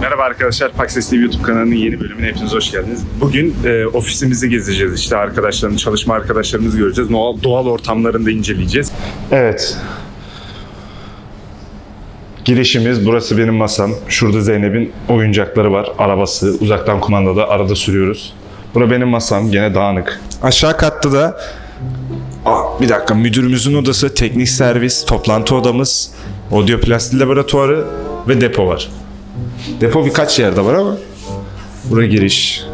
Merhaba arkadaşlar, Pakses TV YouTube kanalının yeni bölümüne hepiniz hoş geldiniz. Bugün e, ofisimizi gezeceğiz. İşte arkadaşlarımız, çalışma arkadaşlarımızı göreceğiz. Doğal, doğal ortamlarını da inceleyeceğiz. Evet. Girişimiz, burası benim masam. Şurada Zeynep'in oyuncakları var, arabası. Uzaktan kumandada arada sürüyoruz. Bura benim masam, gene dağınık. Aşağı katta da Aa, bir dakika müdürümüzün odası, teknik servis, toplantı odamız, audioplastik laboratuvarı ve depo var. Depo birkaç yerde var ama bura giriş.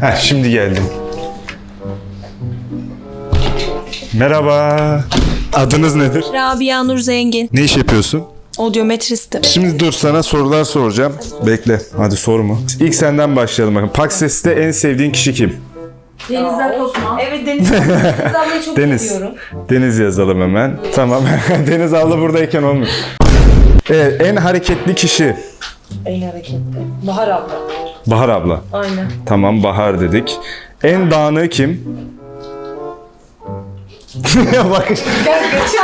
Heh, şimdi geldim. Merhaba. Adınız nedir? Rabia Nur Zengin. Ne iş yapıyorsun? Audiometristim. Şimdi dur sana sorular soracağım. Bekle. Hadi sorma. İlk senden başlayalım bakın. Pakses'te en sevdiğin kişi kim? Denizler Osman. Evet Deniz. Deniz ablayı çok Deniz. seviyorum. Deniz yazalım hemen. Tamam. Deniz abla buradayken olmuyor. Evet, en hareketli kişi. En hareketli. Bahar abla. Bahar abla. Aynen. Tamam Bahar dedik. En dağınığı kim? Bak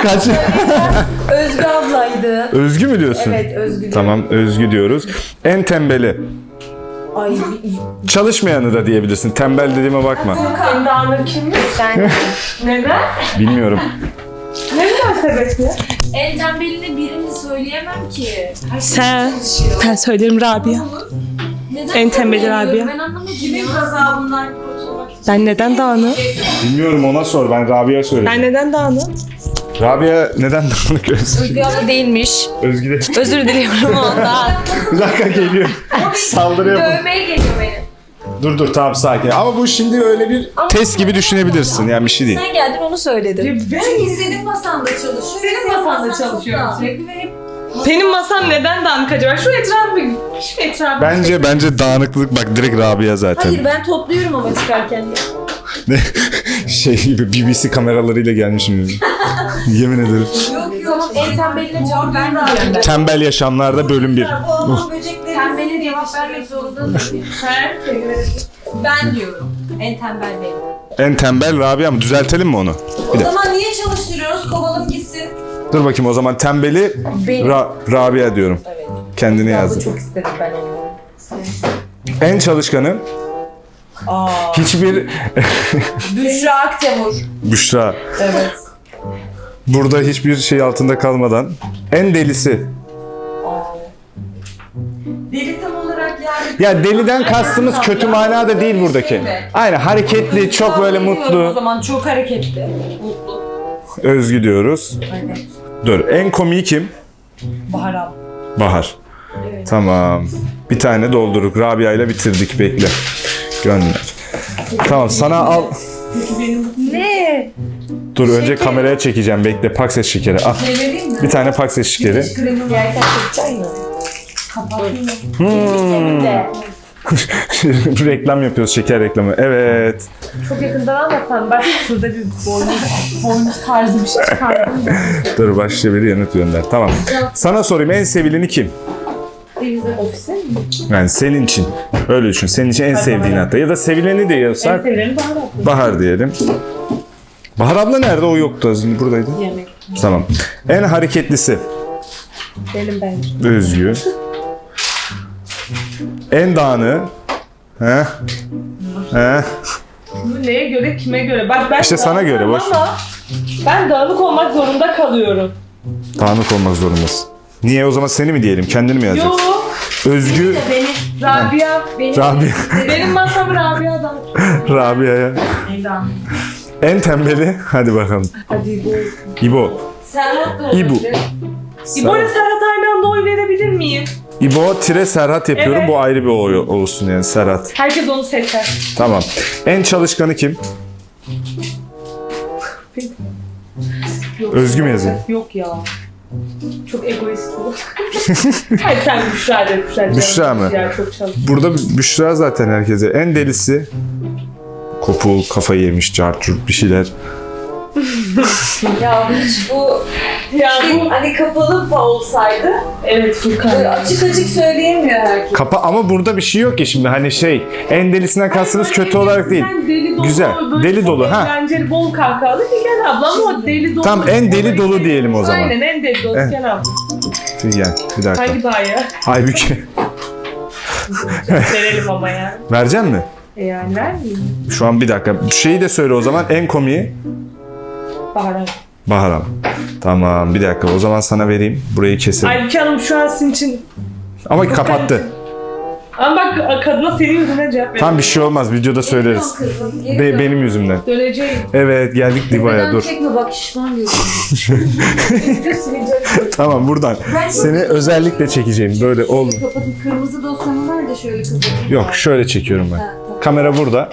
kaç. Özgü ablaydı. Özgü mü diyorsun? Evet Özgü. Tamam Özgü diyoruz. En tembeli. Ay Çalışmayanı da diyebilirsin. Tembel dediğime bakma. en dağınık kimmiş? Sen. Neden? Bilmiyorum. Ne münasebetle? En tembeline birini söyleyemem ki. Herkes Sen. çalışıyor. Ben söylerim Rabia. Neden en tembeli tembel Rabia. Ben anlamadım Kimin gazabından kurtulmak için? Ben neden dağınım? Bilmiyorum ona sor. Ben Rabia'ya söyleyeyim. Ben neden dağınım? Rabia neden dağınık Özgü? Özgü abla değilmiş. Özgü de Özür diliyorum ondan. bir dakika geliyor. Saldırıyor. bu. Dövmeye geliyor beni. Dur dur tamam sakin. Ama bu şimdi öyle bir test gibi düşünebilirsin. Yani bir şey değil. Sen geldin onu söyledin. Çünkü senin masanda çalışıyor. Senin masanda çalışıyorum sürekli ve hep Benim masam neden dağınık acaba? Şu etrafı, şu etrafı. Bence bence dağınıklık bak direkt Rabia zaten. Hayır ben topluyorum ama çıkarken. Ne? şey gibi BBC kameralarıyla gelmişim. Yemin ederim. Yok yok. Tamam en tembeline cevap vermeyeceğim ben. Tembel yaşamlarda bölüm 1. Tembele cevap vermek zorunda değilim. Ben diyorum. En tembel benim. En tembel Rabia mı? Düzeltelim mi onu? O zaman niye çalıştırıyoruz? Dur bakayım o zaman tembeli Ra- Rabia diyorum. Evet. Kendini Ya bu yazdım. çok istedim ben onu. En çalışkanı Aa. hiçbir Büşra Aktemur. Büşra. Evet. Burada hiçbir şey altında kalmadan en delisi. Deli tam olarak yani. Ya deliden kastımız kötü manada değil buradaki. Aynen hareketli, çok böyle O mutlu. zaman çok hareketli. Özgü diyoruz. Evet. Dur. En komiği kim? Bahar abla. Bahar. Tamam. Bir tane doldurduk. Rabia ile bitirdik. Bekle. Gönder. Tamam sana al. Ne? Dur önce kameraya çekeceğim. Bekle. Pakses şekeri. Al. vereyim mi? Bir tane pakses şekeri. Kremi yerken çekeceksin mi? Hmm. Reklam yapıyoruz. Şeker reklamı. Evet. Çok yakından anlatsan bak şurada bir boynuz, boynuz tarzı bir şey çıkardım da. Dur başka bir yanıt gönder. Tamam. Sana sorayım. En sevileni kim? Deniz'in ofisi mi? Yani senin için. Öyle düşün. Senin için en sevdiğin hatta. Ya da sevileni de En yazsak. sevilen Bahar abla. Bahar diyelim. Bahar abla nerede? O yoktu az önce. Buradaydı. Yemek. Tamam. En hareketlisi. Benim bence. Özgü. En dağını. He? He? Bu neye göre kime göre? Bak ben İşte sana göre, boş ver. ama ben dağınık olmak zorunda kalıyorum. Dağınık olmak zorundasın. Niye o zaman seni mi diyelim? Kendini mi yazacaksın? Özgü, Rabia. Benim, Rabia, benim masam Rabia'dan. Rabia'ya. Neyden? En tembeli, hadi bakalım. Hadi bu. İbo. Serhat da İbu. olabilir. İbo ile Serhat aynı anda oy verebilir miyim? İbo tire Serhat yapıyorum. Evet. Bu ayrı bir oy olsun yani Serhat. Herkes onu seçer. Tamam. En çalışkanı kim? Yok. Özgü mü yazayım? Yok ya. Çok egoist bu. Hadi sen Büşra de Büşra. canım. Büşra mı? Ya çok çalış. Burada Büşra zaten herkese. En delisi kopul, kafayı yemiş, cartçurt bir şeyler. Ya hiç bu Ya şey, bu hani kapalı olsaydı evet Furkan. açık açık söyleyemiyor herkes. Kapa ama burada bir şey yok ki şimdi hani şey en delisinden kastımız kötü olarak değil. Deli dolu, Güzel, böyle deli çok dolu, ha. Eğlenceli, bol kahkahalı Figen abla ama o deli dolu. Tamam, en deli dolu diyelim o zaman. Aynen en deli dolu En- Figen abla. Figen. Bir dakika. Hangi daha ya? Aybüke. Verelim ama ya. Verecek mi? E yani vermeyeyim. Şu an bir dakika. Şeyi de söyle o zaman. En komiği Bahar Hanım. Tamam bir dakika. O zaman sana vereyim. Burayı keselim. Aybüke Hanım şu an sizin için... Ama kapattı. Ama bak kadına senin yüzünden cevap veriyor. Tam bir şey olmaz. Videoda söyleriz. Kızım, geri Be- dön. benim yüzümden. Döneceğim. Evet geldik Diva'ya Neden dur. çekme bak şişman diyorsun. Tamam buradan. Seni özellikle çekeceğim. Böyle ol. Kapatıp kırmızı dosyanı ver de şöyle kızım. Yok şöyle çekiyorum ben. Kamera burada.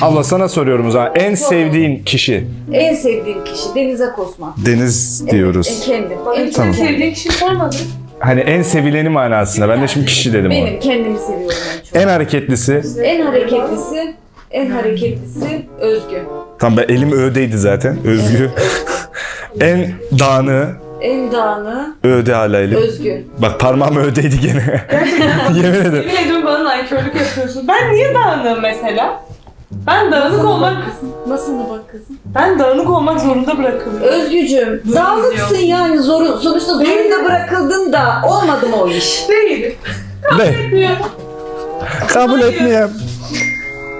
Abla sana soruyorum o zaman. En sevdiğin kişi? En sevdiğim kişi Deniz Akosman. Deniz diyoruz. En kendim. En Tamam. kendim. Sevdiğin kişi sormadın. Hani en sevileni manasında. Ben de şimdi kişi dedim ona. Benim kendimi seviyorum en çok. En hareketlisi. En hareketlisi, en hareketlisi Özgü. Tam ben elim ödeydi zaten. Özgü. en dağını En dağını öde hala elim. Özgü. Bak parmağım ödeydi gene. Yemin ederim. Yemin ediyorum bana nankörlük yapıyorsun. Ben niye dağınığım mesela? Ben dağınık olmak... Nasıl da bak kızım? Ben dağınık olmak zorunda bırakılıyorum. Özgücüm, dağlıksın yani zoru, sonuçta zorunda bırakıldın da olmadı mı o iş? Değil. Ne? Kabul etmiyorum.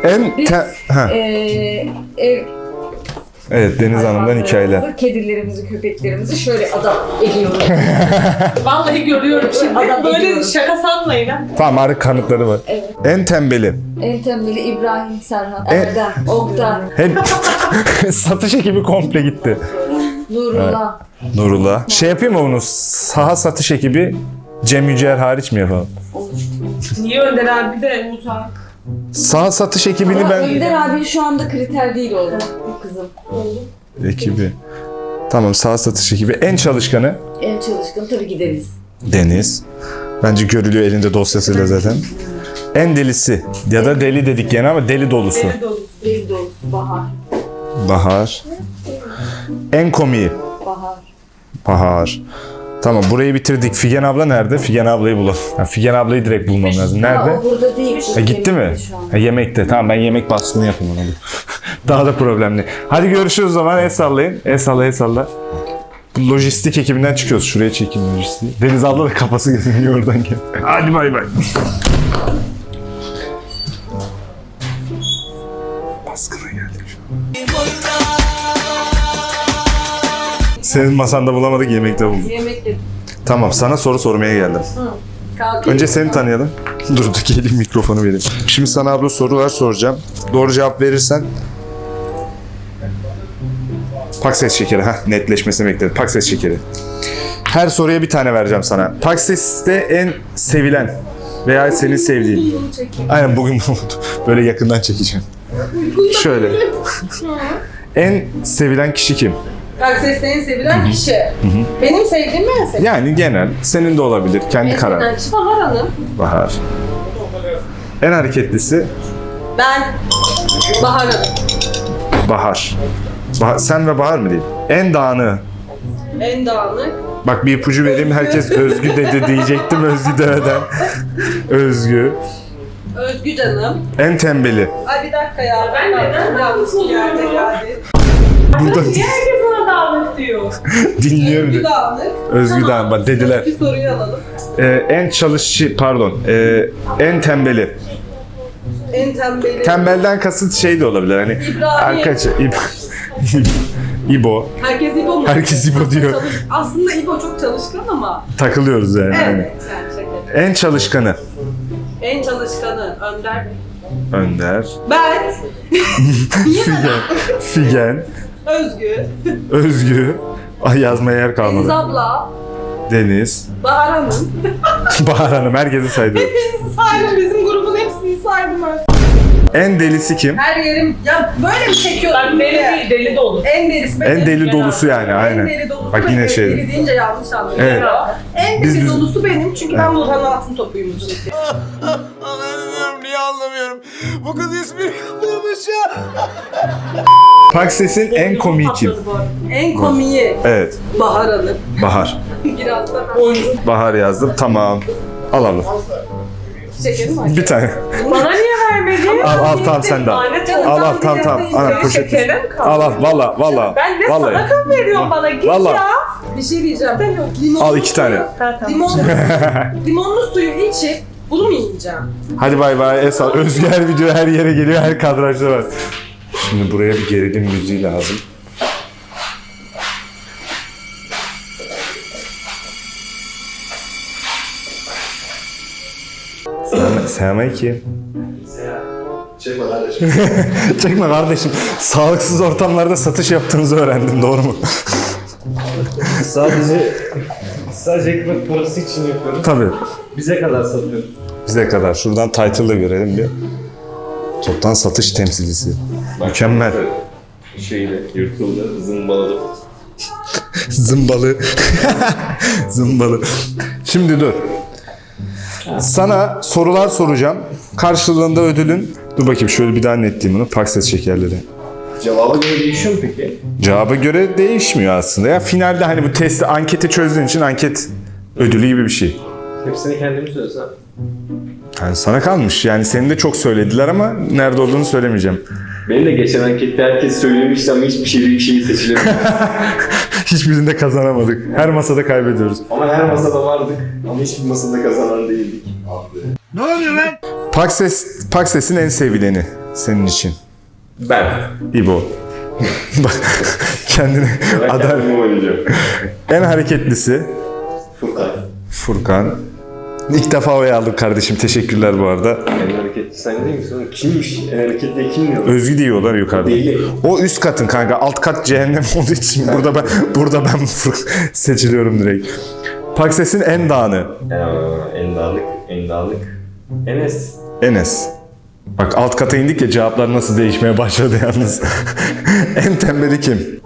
En Biz te- ha. Ee, ev Evet Deniz Hanım'dan hikayeler. Kedilerimizi, köpeklerimizi şöyle adam ediyoruz. Vallahi görüyorum şimdi. Adam Böyle ediyorum. şaka sanmayın ha. Tamam harika kanıtları var. Evet. En tembeli. en tembeli İbrahim Serhan, E- Erdem, Oktay, Hep satış ekibi komple gitti. Nurullah. Nurullah. Şey yapayım mı bunu? Saha satış ekibi Cem Yücel hariç mi yapalım? Niye Önder abi de utan? Saha satış ekibini Ama ben... Önder abi şu anda kriter değil oğlum. Kızım. Ekibi. Tamam saha satış ekibi. En çalışkanı En çalışkan tabii ki Deniz. Deniz. Bence görülüyor elinde dosyasıyla zaten. En delisi ya da deli dedik gene ama deli dolusu. Deli dolu. Deli dolusu Bahar. Bahar. En komiği. Bahar. Bahar. Tamam burayı bitirdik. Figen abla nerede? Figen ablayı bulalım. Ha, Figen ablayı direkt bulmam lazım. Nerede? o burada değil. Ha, gitti mi? Şu an. Ha, yemekte. Tamam ben yemek baskını yapayım ona. Daha da problemli. Hadi görüşürüz o zaman. El sallayın. El salla el salla. Bu lojistik ekibinden çıkıyoruz. Şuraya çekeyim lojistiği. Deniz abla da kafası geziniyor oradan gel. Hadi bay bay. Baskına geldik şu an. Senin masanda bulamadık, yemekte bulduk. Yemek yedim. Tamam, sana soru sormaya geldim. Kalk. Önce seni tanıyalım. Dur geleyim mikrofonu vereyim. Şimdi sana abla sorular soracağım. Doğru cevap verirsen Pakses şekeri. ha netleşmesini bekledim. Pakses şekeri. Her soruya bir tane vereceğim sana. Pakses'te en sevilen veya senin sevdiğin. Aynen bugün böyle yakından çekeceğim. Şöyle. en sevilen kişi kim? Akses'te en sevilen kişi. Benim sevdiğim mi en sevdiğim? Yani genel. Senin de olabilir. Kendi En karar. sevilen kişi Bahar Hanım. Bahar. En hareketlisi Ben Bahar Hanım. Bahar. Bah- sen ve Bahar mı diyeyim? En dağını. En dağınık. Bak bir ipucu vereyim. Herkes Özgü dedi diyecektim Özgü demeden. Özgü. Özgü canım. En tembeli. Ay bir dakika ya. Ben neden yanlış bir yerde geldi. Burada Dağınık diyor? dinliyor Özgü dağınık. Özgü dağın. Bak dediler. Bir soruyu alalım. Ee, en çalışçı pardon. Ee, en tembeli. En tembeli. Tembelden kasıt şey de olabilir. Hani İbrahim. arkadaş İb- İbo. Herkes İbo mu? Herkes İbo diyor. Çalış- Aslında İbo çok çalışkan ama. Takılıyoruz yani. Evet. Yani şaka. En çalışkanı. En çalışkanı Önder. Önder. Ben. Figen. Figen. Özgü. Özgü. Ay yazmaya yer Deniz kalmadı. abla. Deniz. Bahar Hanım. Bahar Hanım herkesi saydı. Hepinizi saydım. Bizim grubun hepsini saydım. En delisi kim? Her yerim... Ya böyle mi çekiyorsun? Ben deli değil, deli dolu. En delisi En deli dolusu yani En aynen. deli dolusu Bak yine benim. şey. Deli deyince yanlış anladım. Evet. En deli biz- dolusu benim çünkü ben Burhan Altın topuyum. Anlamıyorum. Bu kız espri yapıyormuş ya. Pakses'in en komiği kim? En komiği Evet. Bahar Hanım. Bahar. Biraz da Bahar yazdım. Tamam. Alalım. çekelim mi? Bir tane. Bana niye vermedin? Al al tamam sen de al. Al al tamam tamam. Ana poşet. Al al valla valla. Ben ne Vallahi. sadaka mı veriyorsun bana? Git Vallahi. ya. Bir şey diyeceğim. Limonlu Al iki tane. Ha, tamam. Limon, limonlu suyu içip bunu mu yiyeceğim? Hadi bay bay Esal. Özgür her video her yere geliyor her kadrajda var. Şimdi buraya bir gerilim müziği lazım. Selam, selamünaleyküm. Çekme kardeşim. Çekme kardeşim. Sağlıksız ortamlarda satış yaptığınızı öğrendim doğru mu? Sadece sadece ekmek parası için yapıyoruz. Tabii. Bize kadar satıyoruz. Bize kadar. Şuradan title'ı görelim bir. Toptan satış temsilcisi. Mükemmel. Şeyle yırtıldı, zımbaladı. Zımbalı. Zımbalı. Şimdi dur. Sana sorular soracağım. Karşılığında ödülün... Dur bakayım şöyle bir daha netleyeyim bunu. Pakses şekerleri. Cevaba göre değişiyor mu peki? Cevaba göre değişmiyor aslında. Ya finalde hani bu testi, anketi çözdüğün için anket ödülü gibi bir şey. Hepsini kendimi söylesem. Yani sana kalmış. Yani seni de çok söylediler ama nerede olduğunu söylemeyeceğim. Benim de geçen ankette herkes söylemişti ama hiçbir şey bir şey seçilemiyor. Hiçbirinde kazanamadık. Her masada kaybediyoruz. ama her masada vardık ama hiçbir masada kazanan değildik. ne oluyor lan? Pakses, Pakses'in en sevileni senin için. Ben. İbo. Bak kendini Ben adam kendimi oynayacağım. en hareketlisi Furkan. Furkan. İlk defa oy aldım kardeşim. Teşekkürler bu arada. En hareketli sen değil misin? Kimmiş? En hareketli kim diyor? Özgü diyorlar yukarıda. Değil. O üst katın kanka. Alt kat cehennem olduğu için burada ben burada ben seçiliyorum direkt. Pakses'in en dağını. Ee, en dağlık, en dağlık. Enes. Enes. Bak alt kata indik ya cevaplar nasıl değişmeye başladı yalnız. en tembeli kim?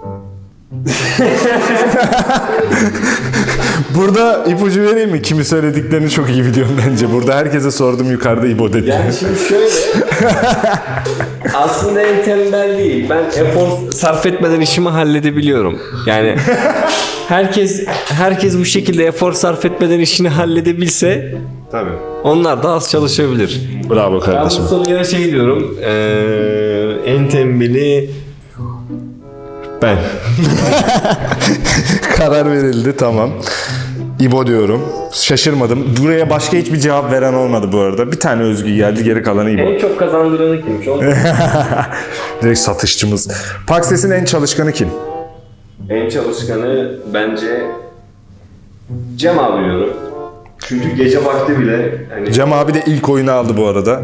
Burada ipucu vereyim mi? Kimi söylediklerini çok iyi biliyorum bence. Burada herkese sordum yukarıda İbo dedi. Yani şimdi şöyle. aslında en tembel değil. Ben efor sarf etmeden işimi halledebiliyorum. Yani herkes herkes bu şekilde efor sarf etmeden işini halledebilse Tabii. onlar da az çalışabilir. Bravo Ben kardeşim. bu soruya şey diyorum. Eee en tembeli ben. Karar verildi tamam. İbo diyorum. Şaşırmadım. Buraya başka hiçbir cevap veren olmadı bu arada. Bir tane Özgü geldi geri kalanı İbo. En çok kazandıranı kimmiş? Onu Direkt satışçımız. Pakses'in en çalışkanı kim? En çalışkanı bence Cem abi diyorum. Çünkü gece vakti bile hani Cem abi de ilk oyunu aldı bu arada.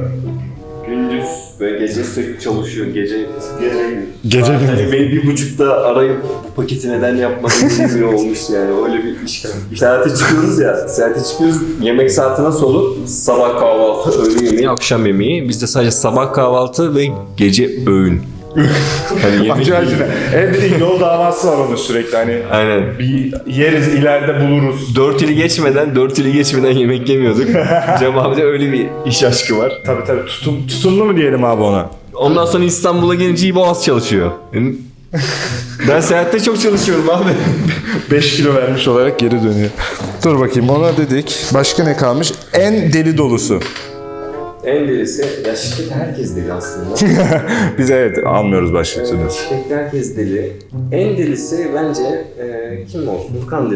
gündüz ve gece sürekli çalışıyor. Gece gece Gece gündüz. hani beni bir buçukta arayıp bu paketi neden yapmadın diye olmuş yani. Öyle bir iş. Seyahate çıkıyoruz ya. Seyahate çıkıyoruz. Yemek saatine solup sabah kahvaltı, öğle yemeği, akşam yemeği. Bizde sadece sabah kahvaltı ve gece öğün. Hani Acayip. Evde de yol davası var onun sürekli hani. Aynen. Bir yeriz ileride buluruz. Dört ili geçmeden, dört ili geçmeden yemek yemiyorduk. Cem abi de öyle bir iş aşkı var. Tabii tabii tutum, tutumlu mu diyelim abi ona? Ondan sonra İstanbul'a gelince İbo az çalışıyor. Ben seyahatte çok çalışıyorum abi. 5 kilo vermiş olarak geri dönüyor. Dur bakayım ona dedik. Başka ne kalmış? En deli dolusu. En delisi, ya şirkette herkes deli aslında. Biz evet almıyoruz başka türlü. Şirkette herkes deli. En delisi bence e, kim olsun? Furkan.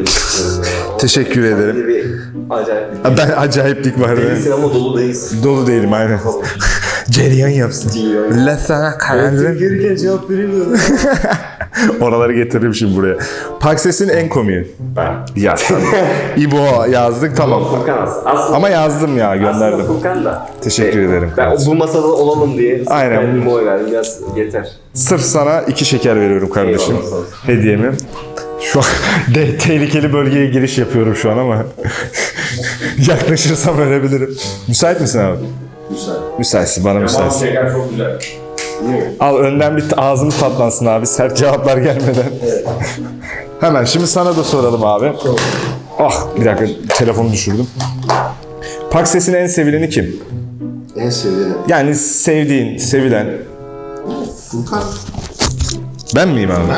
O- Teşekkür ederim. Bir acayip bir Ha, Ben acayiplik var. evet. Delisin ama dolu değilsin. Dolu değilim aynen. Cereyan yapsın. Diyor. La sana karanlık. Gelirken cevap veremiyorum. Oraları getiririm şimdi buraya. Pakses'in en komiği. Ben. Ya tamam. İbo yazdık tamam. Furkan aslında. aslında Ama yazdım ya aslında gönderdim. Furkan da. Teşekkür ederim. Ben bu masada olalım diye Aynen. kendime oy verdim. Biraz yeter. Sırf sana iki şeker veriyorum kardeşim. Eyvallah, sağ ol. Hediyemi. Şu an de, tehlikeli bölgeye giriş yapıyorum şu an ama yaklaşırsam ölebilirim. Müsait misin abi? Güzel. Müsaitsin, bana müsaitsin. şeker çok güzel. Al önden bir ağzımız tatlansın abi sert cevaplar gelmeden. Hemen şimdi sana da soralım abi. Ah bir dakika telefonu düşürdüm. Pakses'in en sevileni kim? En sevdiğim. Yani sevdiğin, sevilen. Furkan. Ben miyim abi?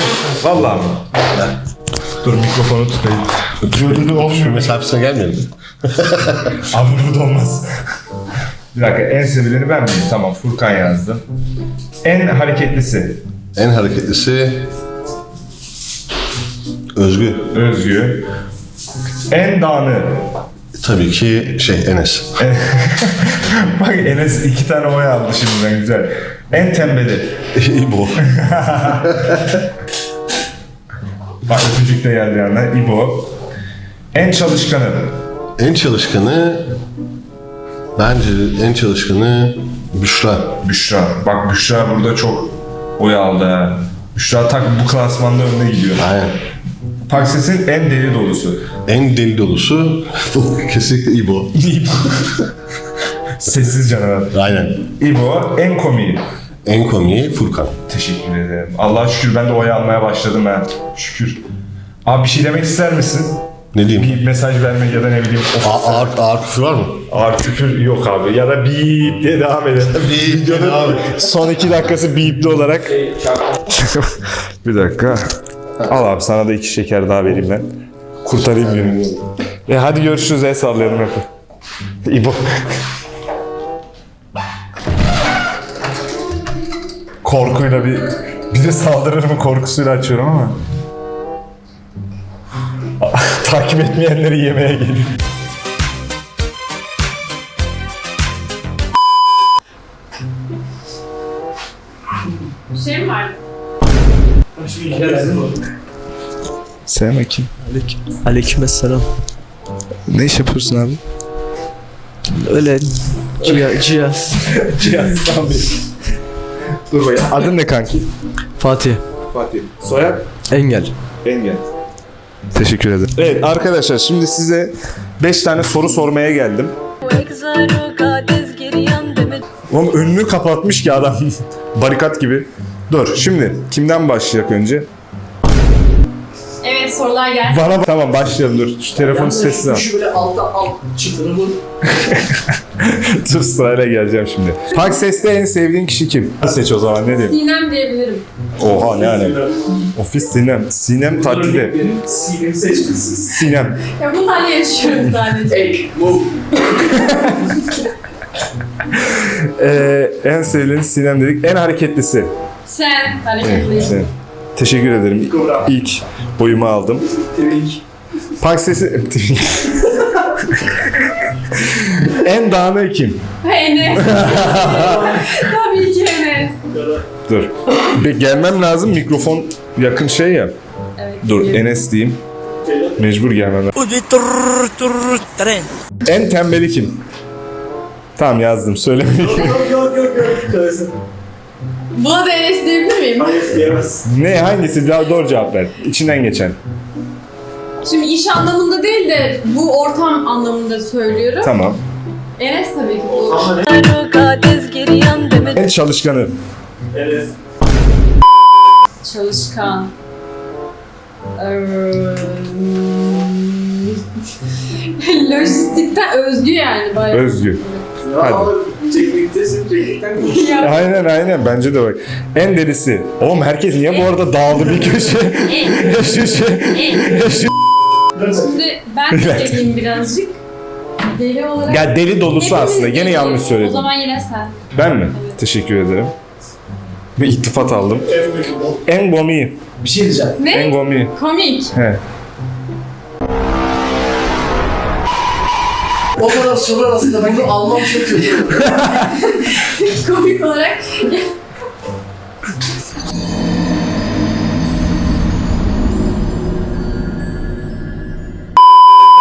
Vallahi mi? Dur mikrofonu tutayım. Gözünü olmuyor mesafesine gelmiyor mu? Abi burada olmaz. Bir dakika en sevileni ben miyim? Tamam Furkan yazdım. En hareketlisi En hareketlisi Özgü. Özgü. En dağını. Tabii ki şey Enes. Bak Enes iki tane oy aldı şimdiden güzel. En tembeli. İbo. Bak öpücük de geldi yanına. İbo. En çalışkanı. En çalışkanı bence en çalışkanı Büşra. Büşra. Bak Büşra burada çok oy aldı ha. Büşra tak bu klasmanda önüne gidiyor. Aynen. Pakses'in en deli dolusu. En deli dolusu kesinlikle İbo. Sessiz canavar. Aynen. İbo en komiği. En komiği Furkan. Teşekkür ederim. Allah'a şükür ben de oy almaya başladım ha. Şükür. Abi bir şey demek ister misin? Ne diyeyim? Bir mesaj vermek ya da ne bileyim. A- ağır, ağır küfür var mı? ağır küfür yok abi. Ya da bip diye devam edelim. Videonun abi. Son iki dakikası bipli olarak. bir dakika. Al abi sana da iki şeker daha vereyim ben. Kurtarayım birini. E hadi görüşürüz el sallayalım hep. İbo. Korkuyla bir biri saldırır mı korkusuyla açıyorum ama. Takip etmeyenleri yemeğe geliyor. Bir şey mi var? Sevme kim? Aleykümselam. Ne iş yapıyorsun abi? Öyle ciha, cihaz. Cihaz abi. Dur bakayım. Adın ne kanki? Fatih. Fatih. Soyad? Engel. Engel. Teşekkür ederim. Evet arkadaşlar şimdi size 5 tane soru sormaya geldim. Oğlum önünü kapatmış ki adam. Barikat gibi. Dur şimdi kimden başlayacak önce? Evet sorular geldi. Bana tamam başlayalım dur. Şu telefonu sessiz al. böyle altta alt çıtırı bu. Dur sırayla geleceğim şimdi. Park Ses'te en sevdiğin kişi kim? Seç o zaman ne diyeyim? Sinem diyebilirim. Oha ne alem. Ofis Sinem. Sinem tatilde. Sinem seçmişsin. Sinem. Ya bunlarla yaşıyorum sadece. Ek, move. Ee, en sevdiğin Sinem dedik. En hareketlisi. Sen hareketliyim. Sen. Teşekkür ederim. İlk boyumu aldım. Park sesi... en dağınığı kim? Enes. Tabii ki Enes. Dur. Bir gelmem lazım. Mikrofon yakın şey ya. Evet. Dur Enes diyeyim. Mecbur gelmem lazım. En tembeli kim? Tamam yazdım. Söylemeyeyim. Buna da Enes diyebilir miyim? ne hangisi? Daha doğru cevap ver. İçinden geçen. Şimdi iş anlamında değil de bu ortam anlamında söylüyorum. Tamam. Enes tabii ki bu. En çalışkanı. Çalışkan. Eee, Lojistikten özgü yani bayağı. Özgü. Hadi. Tekniktesin, teknikten Ya, Aynen aynen bence de bak. En delisi. Oğlum herkes niye bu arada dağıldı bir köşe? şu şey. şu- Şimdi ben de deliyim birazcık. Deli olarak... Ya deli dolusu Hepimiz aslında. Gene deliyiz. yanlış O söyledim. zaman yine sen. Ben mi? Teşekkür ederim. Bir iltifat aldım. En gomi. Bir şey diyeceğim. Ne? En gomi. Komik. He. O kadar soru arasında ben bunu almam çok kötü. Komik olarak.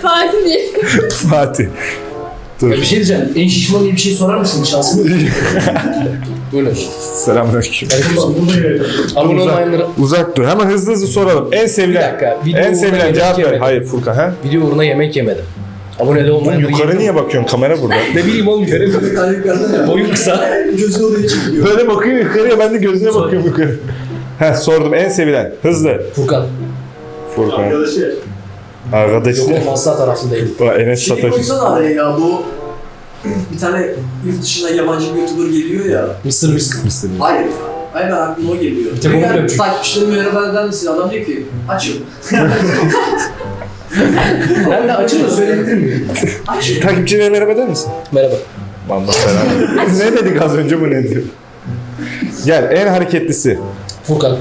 Fatih diye. Fatih. Dur. bir şey diyeceğim. En şişman diye bir şey sorar mısın? Şansım yok. Böyle. Selamünaleyküm. Abone olmayanlara Uzak dur. Hemen hızlı hızlı soralım. En sevilen. Bir dakika, video En uğruna sevilen yemek cevap ver. yemedim. Hayır Furkan ha? video uğruna yemek yemedim. Abone de Oğlum olmayanlara yukarı niye bakıyorsun? Kamera burada. Ne bileyim oğlum göremiyorum. Boyum kısa. Gözü oraya çıkıyor. Böyle bakıyor yukarıya ben de gözüne bakıyorum yukarı. Heh sordum en sevilen. Hızlı. Furkan. Furkan. Arkadaşı. Yok oğlum asla tarafındayım. Bak Enes Şey Sataş. koysana araya ya bu bir tane yurt dışına yabancı bir youtuber geliyor ya. Mısır mısır. Hayır. Hayır ben aklıma o geliyor. tek onu biliyorum çünkü. takipçilerime merhaba eder misin? Adam diyor ki açım. Ben de açın da söyleyebilir miyim? Açım. Takipçilere merhaba der misin? Merhaba. Allah selam. ne dedik az önce bu ne diyor? Gel en hareketlisi. Furkan.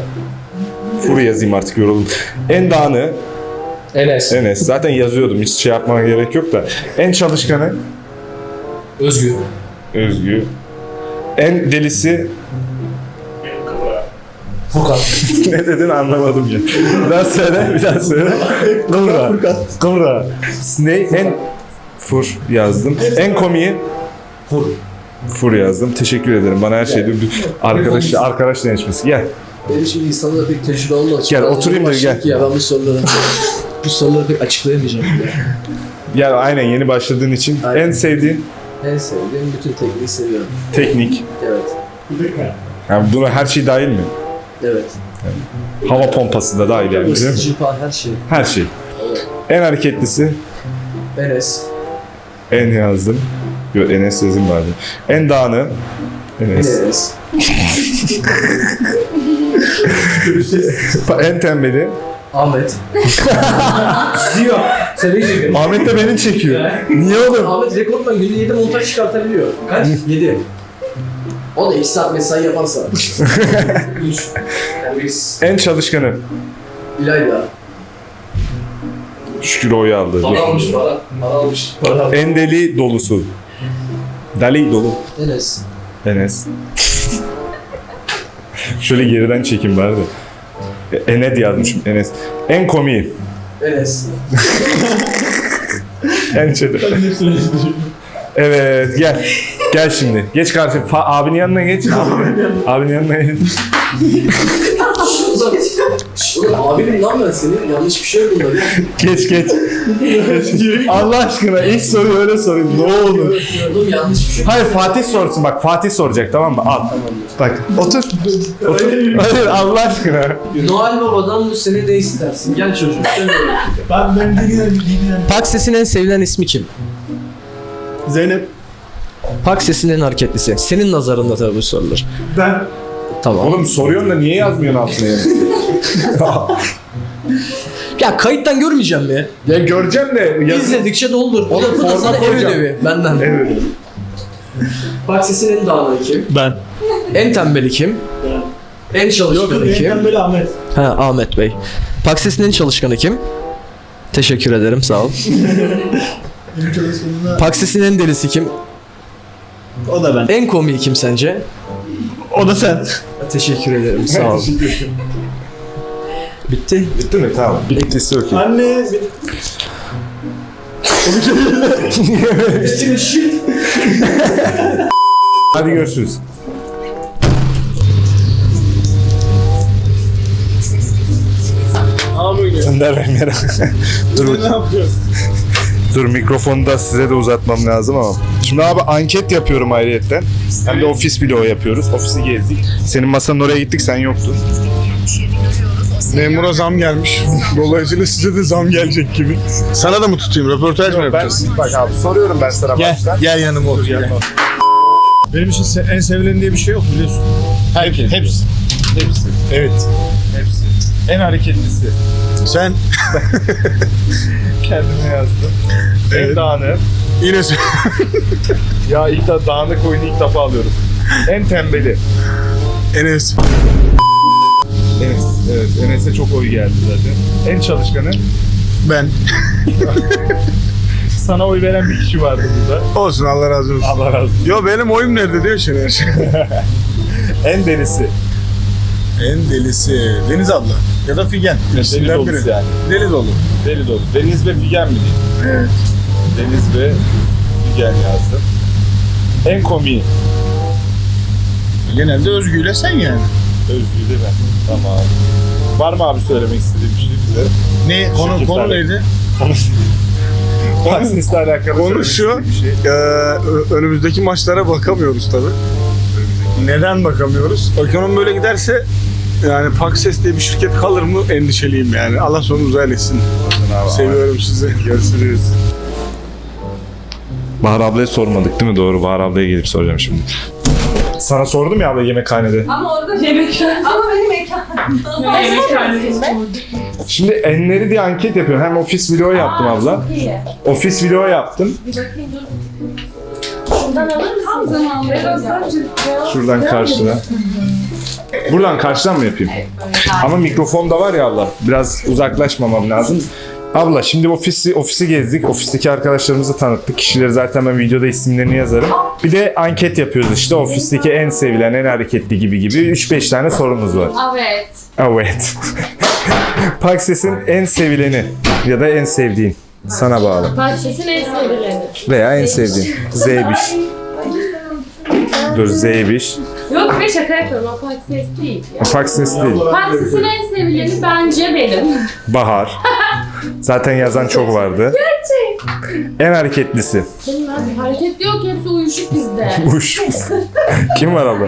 Furu yazayım artık yoruldum. En dağını Enes. Enes. Zaten yazıyordum. Hiç şey yapmana gerek yok da. En çalışkanı Özgür. Özgü. En delisi Furkan. ne dedin anlamadım ya. Bir daha söyle, bir daha söyle. Kıvra. Kıvra. Ne? En Fur yazdım. En komiği Fur. Fur yazdım. Teşekkür ederim. Bana her şeyde bir arkadaş arkadaş denişmesi. Gel. Benim şimdi insanlara pek tecrübe olmadığı için. Gel, oturayım da gel. ki Ya ben bu soruları bu soruları pek açıklayamayacağım. Ya. Gel aynen yeni başladığın için. Aynen. En sevdiğin En sevdiğim bütün tekniği seviyorum. teknik. Evet. Yani buna her şey dahil mi? Evet. Hava pompası da dahil yani. Isıtıcı falan her şey. Her şey. Evet. En hareketlisi Enes. en yazdım. Yok Enes yazım vardı. En dağını Enes. Enes. en tembeli Ahmet. Diyor. Sen ne çekiyorsun? Ahmet de beni çekiyor. Niye oğlum? Ahmet rekortman günde 7 montaj çıkartabiliyor. Kaç? 7. O da 2 saat mesai yaparsa. 3. Yani biz En çalışkanı. İlayda. Şükür oyu aldı. Para almış para. Para almış. Para almış. En deli dolusu. Deli dolu. Enes. Enes. Şöyle geriden çekim bari de. E, Ened yazmışım Enes. En komiği. Enes. En çete. Evet gel. Gel şimdi. Geç karşı. Fa- abinin yanına geç. Abinin, yanına geç. Oğlum abinim lan ben senin. Yanlış bir şey yok bunda. Geç geç. Allah aşkına ilk soruyu öyle sorayım. Ne oldu? Oğlum yanlış bir şey yok. Hayır Fatih sorsun bak Fatih soracak tamam mı? Al. Bak otur. Otur. Hayır Allah aşkına. Noel Baba'dan bu sene ne istersin? Gel çocuğum. Ben ben dinleyen dinleyen. Pakses'in en sevilen ismi kim? Zeynep. Pakses'in en hareketlisi. Senin nazarında tabii bu sorular. Ben. Tamam. Oğlum soruyorsun da niye yazmıyorsun altına yani? Ya kayıttan görmeyeceğim mi? ya göreceğim de. Yaz... İzledikçe doldur. O da bu da sana ev ödevi benden. Evet. Pakses'in en dağınığı kim? Ben. En tembeli kim? En çalışkanı kim? böyle Ahmet. Ha Ahmet Bey. Pakses'in en çalışkanı kim? Teşekkür ederim sağ ol. Pakses'in en delisi kim? O da ben. En komiği kim sence? O da sen. Teşekkür ederim sağ ol. Bitti. Bitti mi? Tamam. Bittiyse okey. Anne. Hadi görüşürüz. Bey merhaba. Dur, Ne yapıyorsun? Dur mikrofonu da size de uzatmam lazım ama. Şimdi abi anket yapıyorum ayrıyetten. Hem de ofis bloğu yapıyoruz. Ofisi gezdik. Senin masanın oraya gittik sen yoktun. Memura zam gelmiş. Dolayısıyla size de zam gelecek gibi. Sana da mı tutayım? Röportaj mı yapacağız? bak abi soruyorum ben sana Gel, baştan. gel yanıma otur. Gel. Benim için en sevilen diye bir şey yok biliyorsun. Herkes. Hepsi. Hepsi. Evet. Hepsi. En hareketlisi. Sen Kendime yazdım. En Evet. dağınık. yine Ya ilk da dağınık oyunu ilk defa alıyorum. En tembeli. Enes. Enes. Evet. Enes'e çok oy geldi zaten. En çalışkanı. Ben. Sana oy veren bir kişi vardı burada. Olsun Allah razı olsun. Allah razı olsun. Yo benim oyum nerede diyor Şener. En delisi. En delisi Deniz abla ya da Figen. Deli dolusu biri. yani. Deli dolu. Deli dolu. Deniz ve Figen mi diyeyim? Evet. Deniz ve Figen yazdım. En komiği. Genelde Özgü ile sen yani. Özgür de ben. Tamam. Var mı abi söylemek istediğin bir şey bize? Ne konu konu neydi? Taksis'le alakalı Konu söylemek şu. bir şey. Ee, ö- önümüzdeki maçlara bakamıyoruz tabi. Neden bakamıyoruz? Ekonomi böyle giderse yani Pakses diye bir şirket kalır mı endişeliyim yani. Allah sonumuzu eylesin. Abi, Seviyorum sizi. Görüşürüz. Bahar ablaya sormadık değil mi? Doğru. Bahar ablaya gelip soracağım şimdi. Sana sordum ya abla yemekhanede. Ama orada Yemek ama benim mekanım. Yemekhanesi. Şimdi enleri diye anket yapıyorum. Hem ofis video yaptım abla. İyi. Ofis video yaptım. Bir bakayım dur. Ondan alır mısın? Zamanında Şuradan karşıdan. Buradan karşıdan mı yapayım? Ama mikrofon da var ya abla. Biraz uzaklaşmamam lazım. Abla şimdi ofisi ofisi gezdik. Ofisteki arkadaşlarımızı tanıttık. Kişileri zaten ben videoda isimlerini yazarım. Bir de anket yapıyoruz işte. Ofisteki en sevilen, en hareketli gibi gibi 3-5 tane sorumuz var. Evet. Evet. Pakses'in en sevileni ya da en sevdiğin sana bağlı. Parçasının en sevileni. Veya en sevdiğin. Zeybiş. Dur Zeybiş. Yok be şaka yapıyorum. O Pakses değil. Ya. Pakses değil. Pakses'in en sevileni bence benim. Bahar. Zaten yazan çok vardı. En hareketlisi. Senin abi hareketli yok hepsi uyuşuk bizde. Uş. Kim var abla?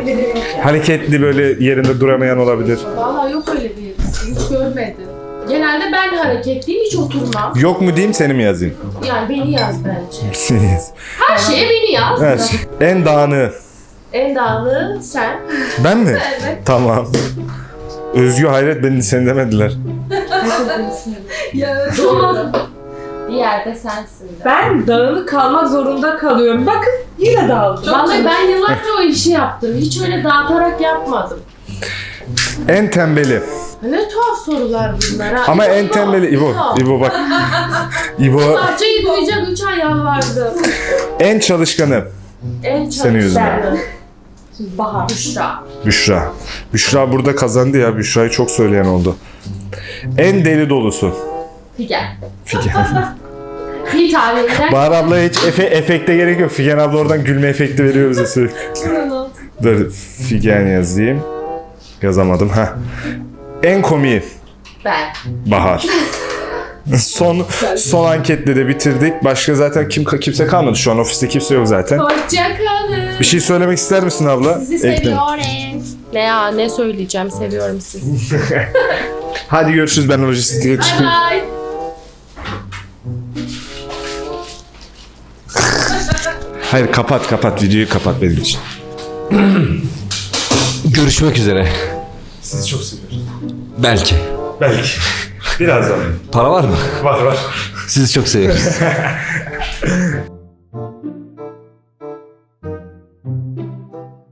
Hareketli böyle yerinde duramayan olabilir. Vallahi yok öyle birisi. Hiç görmedim. Genelde ben hareketliyim hiç oturmam. Yok mu diyeyim seni mi yazayım? Yani beni yaz bence. Her şeye beni yaz. Evet. En dağınığı. En dağlı sen. Ben mi? Evet. Tamam. Özgü hayret beni seni demediler. Doğru. Bir yerde sensin de. Ben dağınık kalmak zorunda kalıyorum. Bakın yine dağıldım. Vallahi ben yıllarca o işi yaptım. Hiç öyle dağıtarak yapmadım. En tembeli. Ne tuhaf sorular bunlar ha. Ama İbo, en tembeli İbo. İbo bak. İbo Parçayı duyacak 3 ay yalvardım. en çalışkanı. En Senin yüzünden. Bahar. Büşra. Büşra. Büşra burada kazandı ya. Büşra'yı çok söyleyen oldu. En deli dolusu. Figen. Figen. Bir taneyle. Bahar abla hiç efe, efekte gerek yok. Figen abla oradan gülme efekti veriyor bize sürekli. Dur Figen yazayım. Yazamadım. ha. En komiği. Ben. Bahar. son son anketle de bitirdik. Başka zaten kim kimse kalmadı şu an ofiste kimse yok zaten. Hoşçakalın. Bir şey söylemek ister misin abla? Sizi Ekle. seviyorum. Ne ya ne söyleyeceğim seviyorum sizi. Hadi görüşürüz ben lojistiğe Bye çıkayım. bye. Hayır kapat kapat videoyu kapat benim için. Görüşmek üzere. Sizi çok seviyorum. Belki. Belki. Birazdan. Para var mı? Var var. Sizi çok seviyoruz.